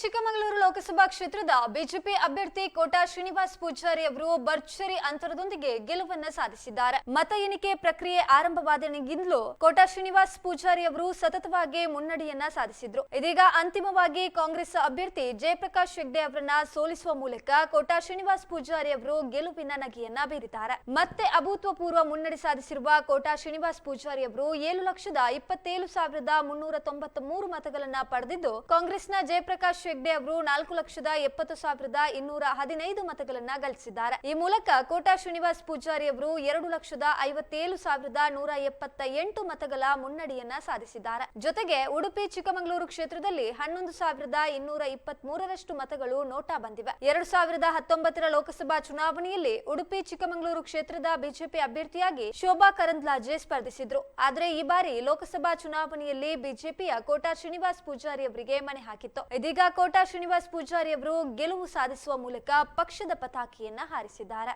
ಚಿಕ್ಕಮಗಳೂರು ಲೋಕಸಭಾ ಕ್ಷೇತ್ರದ ಬಿಜೆಪಿ ಅಭ್ಯರ್ಥಿ ಕೋಟಾ ಶ್ರೀನಿವಾಸ್ ಪೂಜಾರಿ ಅವರು ಭರ್ಜರಿ ಅಂತರದೊಂದಿಗೆ ಗೆಲುವನ್ನ ಸಾಧಿಸಿದ್ದಾರೆ. ಮತ ಎಣಿಕೆ ಪ್ರಕ್ರಿಯೆ ಆರಂಭವಾದಾಗಿಂದಲೂ ಕೋಟಾ ಶ್ರೀನಿವಾಸ್ ಪೂಜಾರಿ ಅವರು ಸತತವಾಗಿ ಮುನ್ನಡೆಯನ್ನ ಸಾಧಿಸಿದ್ರು. ಇದೀಗ ಅಂತಿಮವಾಗಿ ಕಾಂಗ್ರೆಸ್ ಅಭ್ಯರ್ಥಿ ಜಯಪ್ರಕಾಶ್ ಹೆಗ್ಡೆ ಅವರನ್ನ ಸೋಲಿಸುವ ಮೂಲಕ ಕೋಟಾ ಶ್ರೀನಿವಾಸ್ ಪೂಜಾರಿ ಅವರು ಗೆಲುವಿನ ನಗೆಯನ್ನ ಬೀರಿದ್ದಾರೆ. ಮತ್ತೆ ಅಭೂತಪೂರ್ವ ಮುನ್ನಡೆ ಸಾಧಿಸಿರುವ ಕೋಟಾ ಶ್ರೀನಿವಾಸ್ ಪೂಜಾರಿ ಅವರು ಏಳು ಲಕ್ಷದ ಇಪ್ಪತ್ತೇಳು ಸಾವಿರದ ಮುನ್ನೂರ ತೊಂಬತ್ತ ಮೂರು ಮತಗಳನ್ನ ಪಡೆದಿದ್ದು, ಕಾಂಗ್ರೆಸ್ನ ಜಯಪ್ರಕಾಶ್ ಹೆಗ್ಡೆ ಅವರು ನಾಲ್ಕು ಲಕ್ಷದ ಎಪ್ಪತ್ತು ಸಾವಿರದ ಇನ್ನೂರ ಹದಿನೈದು ಮತಗಳನ್ನ ಗಳಿಸಿದ್ದಾರೆ. ಈ ಮೂಲಕ ಕೋಟಾ ಶ್ರೀನಿವಾಸ್ ಪೂಜಾರಿ ಅವರು ಎರಡು ಲಕ್ಷದ ಐವತ್ತೇಳು ಸಾವಿರದ ನೂರ ಎಪ್ಪತ್ತ ಎಂಟು ಮತಗಳ ಮುನ್ನಡೆಯನ್ನ ಸಾಧಿಸಿದ್ದಾರೆ. ಜೊತೆಗೆ ಉಡುಪಿ, ಚಿಕ್ಕಮಗಳೂರು ಕ್ಷೇತ್ರದಲ್ಲಿ ಹನ್ನೊಂದು ಸಾವಿರದ ಇನ್ನೂರ ಇಪ್ಪತ್ತ್ ಮೂರರಷ್ಟು ಮತಗಳು ನೋಟಾ ಬಂದಿವೆ. ಎರಡು ಸಾವಿರದ ಹತ್ತೊಂಬತ್ತರ ಲೋಕಸಭಾ ಚುನಾವಣೆಯಲ್ಲಿ ಉಡುಪಿ, ಚಿಕ್ಕಮಗಳೂರು ಕ್ಷೇತ್ರದ ಬಿಜೆಪಿ ಅಭ್ಯರ್ಥಿಯಾಗಿ ಶೋಭಾ ಕರಂದ್ಲಾಜೆ ಸ್ಪರ್ಧಿಸಿದ್ರು. ಆದರೆ ಈ ಬಾರಿ ಲೋಕಸಭಾ ಚುನಾವಣೆಯಲ್ಲಿ ಬಿಜೆಪಿಯ ಕೋಟಾ ಶ್ರೀನಿವಾಸ್ ಪೂಜಾರಿ ಅವರಿಗೆ ಮನೆ ಹಾಕಿತ್ತು. ಇದೀಗ ಕೋಟಾ ಶ್ರೀನಿವಾಸ್ ಪೂಜಾರಿ ಅವರು ಗೆಲುವು ಸಾಧಿಸುವ ಮೂಲಕ ಪಕ್ಷದ ಪತಾಕೆಯನ್ನ ಹಾರಿಸಿದ್ದಾರೆ.